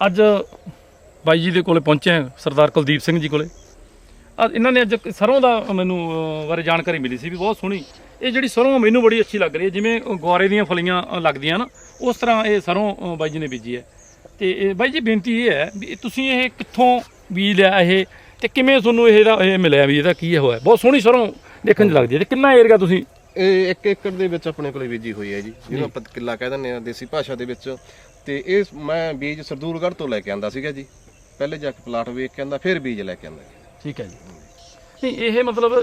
ਅੱਜ ਬਾਈ ਜੀ ਦੇ ਕੋਲੇ ਪਹੁੰਚੇ ਹਾਂ ਸਰਦਾਰ ਕੁਲਦੀਪ ਸਿੰਘ ਜੀ ਕੋਲੇ। ਅੱਜ ਇਹਨਾਂ ਨੇ ਅੱਜ ਇੱਕ ਸਰੋਂ ਦਾ ਮੈਨੂੰ ਬਾਰੇ ਜਾਣਕਾਰੀ ਮਿਲੀ ਸੀ ਵੀ ਬਹੁਤ ਸੋਹਣੀ। ਇਹ ਜਿਹੜੀ ਸਰੋਂ ਮੈਨੂੰ ਬੜੀ ਅੱਛੀ ਲੱਗ ਰਹੀ ਹੈ ਜਿਵੇਂ ਗੁਆਰੇ ਦੀਆਂ ਫਲੀਆਂ ਲੱਗਦੀਆਂ ਨਾ ਉਸ ਤਰ੍ਹਾਂ ਇਹ ਸਰੋਂ ਬਾਈ ਜੀ ਨੇ ਬੀਜੀ ਹੈ। ਤੇ ਇਹ ਬਾਈ ਜੀ ਬੇਨਤੀ ਇਹ ਹੈ ਵੀ ਤੁਸੀਂ ਇਹ ਕਿੱਥੋਂ ਬੀਜ ਲਿਆ ਇਹ ਤੇ ਕਿਵੇਂ ਤੁਹਾਨੂੰ ਇਹਦਾ ਇਹ ਮਿਲਿਆ ਵੀ ਇਹਦਾ ਕੀ ਹੋਇਆ? ਬਹੁਤ ਸੋਹਣੀ ਸਰੋਂ ਦੇਖਣ 'ਚ ਲੱਗਦੀ ਹੈ। ਤੇ ਕਿੰਨਾ ਏਰੀਆ ਤੁਸੀਂ? ਇਹ 1 ਏਕੜ ਦੇ ਵਿੱਚ ਆਪਣੇ ਕੋਲੇ ਬੀਜੀ ਹੋਈ ਹੈ ਜੀ ਜਿਹਨੂੰ ਆਪਾਂ ਕਿੱਲਾ ਕਹਿ ਦਿੰਦੇ ਆ ਦੇਸੀ ਭਾਸ਼ਾ ਦੇ ਵਿੱਚ। ਤੇ ਇਹ ਮੈਂ ਬੀਜ ਸਰਦੂਲਗੜ੍ਹ ਤੋਂ ਲੈ ਕੇ ਆਂਦਾ ਸੀਗਾ ਜੀ। ਪਹਿਲੇ ਜਾ ਕੇ ਪਲਾਟ ਵੇਖ ਕੇ ਆਂਦਾ ਫਿਰ ਬੀਜ ਲੈ ਕੇ ਆਂਦਾ ਠੀਕ ਹੈ ਜੀ। ਨਹੀਂ ਇਹ ਮਤਲਬ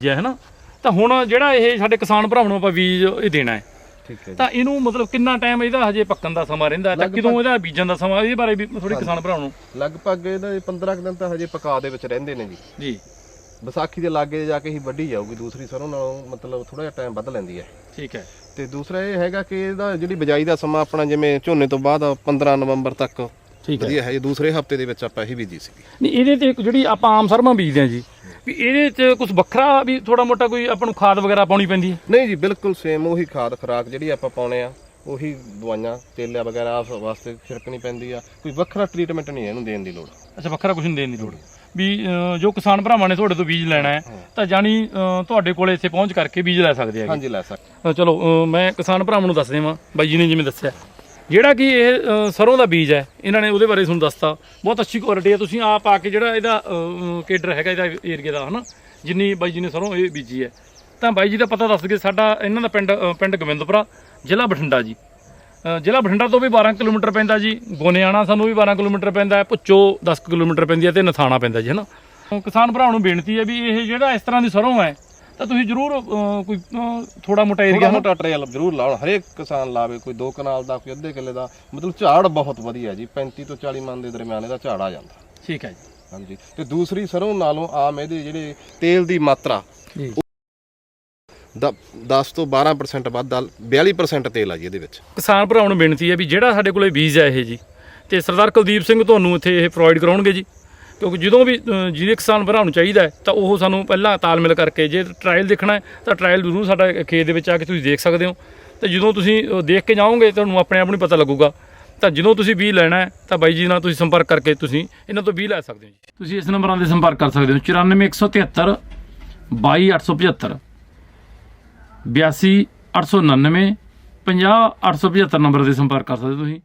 ਜੇ ਹੈ ਨਾ ਤਾਂ ਹੁਣ ਜਿਹੜਾ ਇਹ ਸਾਡੇ ਕਿਸਾਨ ਭਰਾਵਾਂ ਨੂੰ ਆਪਾਂ ਬੀਜ ਇਹ ਦੇਣਾ ਹੈ। ਠੀਕ ਹੈ ਤਾਂ ਇਹਨੂੰ ਮਤਲਬ ਕਿੰਨਾ ਟਾਈਮ ਇਹਦਾ ਹਜੇ ਪੱਕਣ ਦਾ ਸਮਾਂ ਰਹਿੰਦਾ ਹੈ? ਤਾਂ ਲਗਭਗ- ਕਿਦੋਂ ਇਹਦਾ ਬੀਜਣ ਦਾ ਸਮਾਂ ਇਹਦੇ ਬਾਰੇ ਵੀ ਥੋੜੀ ਕਿਸਾਨ ਭਰਾਵਾਂ ਨੂੰ। ਲਗਭਗ ਇਹਦਾ 15 ਕੁ ਦਿਨ ਤਾਂ ਹਜੇ ਪਕਾ ਦੇ ਵਿੱਚ ਰਹਿੰਦੇ ਨੇ ਜੀ। ਜੀ। ਵਿਸਾਖੀ ਦੇ ਲਾਗੇ ਜਾ ਕੇ ਹੀ ਵੱਢੀ ਜਾਊਗੀ ਦੂਸਰੀ ਸਰੋਂ ਨਾਲੋਂ ਮਤਲਬ ਥੋੜਾ ਜਿਹਾ ਟਾਈਮ ਵੱਧ ਲੈਂਦੀ ਹੈ। ਠੀਕ ਹੈ। ਤੇ ਦੂਸਰਾ ਇਹ ਹੈਗਾ ਕਿ ਇਹਦਾ ਜਿਹੜੀ ਬਿਜਾਈ ਦਾ ਸਮਾਂ ਆਪਣਾ ਜਿਵੇਂ ਝੋਨੇ ਤੋਂ ਬਾਅਦ 15 ਨਵੰਬਰ ਤੱਕ ਠੀਕ ਹੈ। ਵਧੀਆ ਹੈ ਜੀ ਦੂਸਰੇ ਹਫ਼ਤੇ ਦੇ ਵਿੱਚ ਆਪਾਂ ਇਹ ਬੀਜੀ ਸੀਗੀ। ਨਹੀਂ ਇਹਦੇ ਤੇ ਇੱਕ ਜਿਹੜੀ ਆਪਾਂ ਆਮ ਸਰਮਾ ਬੀਜਦੇ ਹਾਂ ਜੀ ਵੀ ਇਹਦੇ ਚ ਕੁਝ ਵੱਖਰਾ ਵੀ ਥੋੜਾ ਮੋਟਾ ਕੋਈ ਆਪਾਂ ਨੂੰ ਖਾਦ ਵਗੈਰਾ ਪਾਉਣੀ ਪੈਂਦੀ ਹੈ? ਨਹੀਂ ਜੀ ਬਿਲਕੁਲ ਸੇਮ ਉਹੀ ਖਾਦ ਖੁਰਾਕ ਜਿਹੜੀ ਆਪਾਂ ਪਾਉਣੇ ਆ। ਉਹੀ ਦਵਾਈਆਂ ਤੇਲਿਆ ਵਗੈਰਾ ਵਾਸਤੇ ਛਿੜਕਣੀ ਪੈਂਦੀ ਆ। ਕੋਈ ਵੱਖਰਾ ਟ੍ਰੀਟਮੈਂਟ ਨਹੀਂ ਇਹਨੂੰ ਦੇਣ ਦੀ ਲੋੜ। ਅੱਛਾ ਵੱਖਰਾ ਕੁਝ ਨਹੀਂ ਦੇਣ ਦੀ ਲੋੜ। ਵੀ ਜੋ ਕਿਸਾਨ ਭਰਾਵਾਂ ਨੇ ਤੁਹਾਡੇ ਤੋਂ ਬੀਜ ਲੈਣਾ ਹੈ ਤਾਂ ਜਾਨੀ ਤੁਹਾਡੇ ਕੋਲੇ ਇੱਥੇ ਪਹੁੰਚ ਕਰਕੇ ਬੀਜ ਲੈ ਸਕਦੇ ਹੈਗੇ। ਹਾਂਜੀ ਲੈ ਸਕ ਅ, ਚਲੋ ਮੈਂ ਕਿਸਾਨ ਭਰਾਵਾਂ ਨੂੰ ਦੱਸ ਦੇਵਾਂ ਬਾਈ ਜੀ ਨੇ ਜਿਵੇਂ ਦੱਸਿਆ। ਜਿਹੜਾ ਕਿ ਇਹ ਸਰੋਂ ਦਾ ਬੀਜ ਹੈ ਇਹਨਾਂ ਨੇ ਉਹਦੇ ਬਾਰੇ ਤੁਹਾਨੂੰ ਦੱਸਤਾ। ਬਹੁਤ ਅੱਛੀ ਕੁਆਲਿਟੀ ਹੈ। ਤੁਸੀਂ ਆਪ ਆ ਕੇ ਜਿਹੜਾ ਇਹਦਾ ਕੇਡਰ ਹੈਗਾ ਇਹਦਾ ਏਰੀਆ ਦਾ ਹਨਾ? ਜਿੰਨੀ ਬਾਈ ਜੀ ਨੇ ਸਰੋਂ ਇਹ ਬੀਜੀ ਹੈ। ਤਾਂ ਬਾਈ ਜੀ ਦਾ ਪਤਾ ਦੱਸ ਕੇ ਸਾਡਾ ਇਹਨਾਂ ਦਾ ਪਿੰਡ ਪਿੰਡ ਗੋਬਿੰਦਪੁਰਾ ਜ਼ਿਲ੍ਹਾ ਬਠਿੰਡਾ ਜੀ। ਜ਼ਿਲ੍ਹਾ ਬਠਿੰਡਾ ਤੋਂ ਵੀ 12 ਕਿਲੋਮੀਟਰ ਪੈਂਦਾ ਜੀ ਗੋਨਿਆਣਾ ਸਾਨੂੰ ਵੀ 12 ਕਿਲੋਮੀਟਰ ਪੈਂਦਾ ਹੈ ਭੁੱਚੋ 10 ਕਿਲੋਮੀਟਰ ਪੈਂਦੀ ਹੈ ਤੇ ਨਥਾਣਾ ਪੈਂਦਾ ਜੀ ਹਨਾ ਕਿਸਾਨ ਭਰਾਵਾਂ ਨੂੰ ਬੇਨਤੀ ਹੈ ਵੀ ਇਹ ਜਿਹੜਾ ਇਸ ਤਰ੍ਹਾਂ ਦੀ ਸਰੋਂ ਹੈ ਤਾਂ ਤੁਸੀਂ ਜ਼ਰੂਰ ਕੋਈ ਥੋੜਾ ਮੋਟਾ ਏਰੀਆ ਮੋਟਾ ਟ੍ਰੇਲ ਜ਼ਰੂਰ ਲਾਉਣ ਹਰੇਕ ਕਿਸਾਨ ਲਾਵੇ ਕੋਈ 2 ਕਨਾਲ ਦਾ ਕੋਈ ਅੱਧੇ ਕਿੱਲੇ ਦਾ ਮਤਲਬ ਝਾੜ ਬਹੁਤ ਵਧੀਆ ਜੀ 35 ਤੋਂ 40 ਮਣ ਦੇ ਦਰਮਿਆਨ ਇਹਦਾ ਝਾੜ ਆ ਜਾਂਦਾ। ਠੀਕ ਹੈ ਜੀ। ਹਾਂਜੀ ਤੇ ਦੂਸਰੀ ਸਰੋਂ ਨਾਲੋਂ ਆਮ ਇਹਦੇ ਜਿਹੜੇ ਤੇਲ ਦੀ ਮਾਤਰਾ ਜੀ। 10 ਤੋਂ 12% ਵੱਧ ਆ, 42% ਤੇਲ ਆ ਜੀ ਇਹਦੇ ਵਿੱਚ। ਕਿਸਾਨ ਭਰਾਵਾਂ ਨੂੰ ਬੇਨਤੀ ਹੈ ਵੀ ਜਿਹੜਾ ਸਾਡੇ ਕੋਲੇ ਬੀਜ ਹੈ ਇਹ ਜੀ ਤੇ ਸਰਦਾਰ ਕੁਲਦੀਪ ਸਿੰਘ ਤੁਹਾਨੂੰ ਇੱਥੇ ਇਹ ਪ੍ਰੋਵਾਈਡ ਕਰਾਉਣਗੇ ਜੀ। ਕਿਉਂਕਿ ਜਦੋਂ ਵੀ ਜਿਹਦੇ ਕਿਸਾਨ ਭਰਾ ਨੂੰ ਚਾਹੀਦਾ ਹੈ ਤਾਂ ਉਹ ਸਾਨੂੰ ਪਹਿਲਾਂ ਤਾਲਮੇਲ ਕਰਕੇ ਜੇ ਟ੍ਰਾਇਲ ਦੇਖਣਾ ਹੈ ਤਾਂ ਟ੍ਰਾਇਲ ਜ਼ਰੂਰ ਸਾਡਾ ਖੇਤ ਦੇ ਵਿੱਚ ਆ ਕੇ ਤੁਸੀਂ ਦੇਖ ਸਕਦੇ ਹੋ। ਤੇ ਜਦੋਂ ਤੁਸੀਂ ਦੇਖ ਕੇ ਜਾਓਗੇ ਤੁਹਾਨੂੰ ਆਪਣੇ ਆਪ ਨੂੰ ਪਤਾ ਲੱਗੂਗਾ। ਤਾਂ ਜਦੋਂ ਤੁਸੀਂ ਬੀਜ ਲੈਣਾ ਹੈ ਤਾਂ ਬਾਈ ਜੀ ਨਾਲ ਤੁਸੀਂ ਸੰਪਰਕ ਕਰਕੇ ਤੁਸੀਂ ਇਹਨਾਂ ਤੋਂ ਬੀਜ ਲੈ ਸਕਦੇ ਹੋ ਜੀ। ਤੁਸੀਂ ਇਸ ਨੰਬਰਾਂ ਤੇ ਸੰਪਰਕ ਕਰ ਸਕਦੇ ਹੋ 94173 22875 82 899 50 875 ਨੰਬਰ ਤੇ ਸੰਪਰਕ ਕਰ ਸਕਦੇ ਹੋ ਤੁਸੀਂ।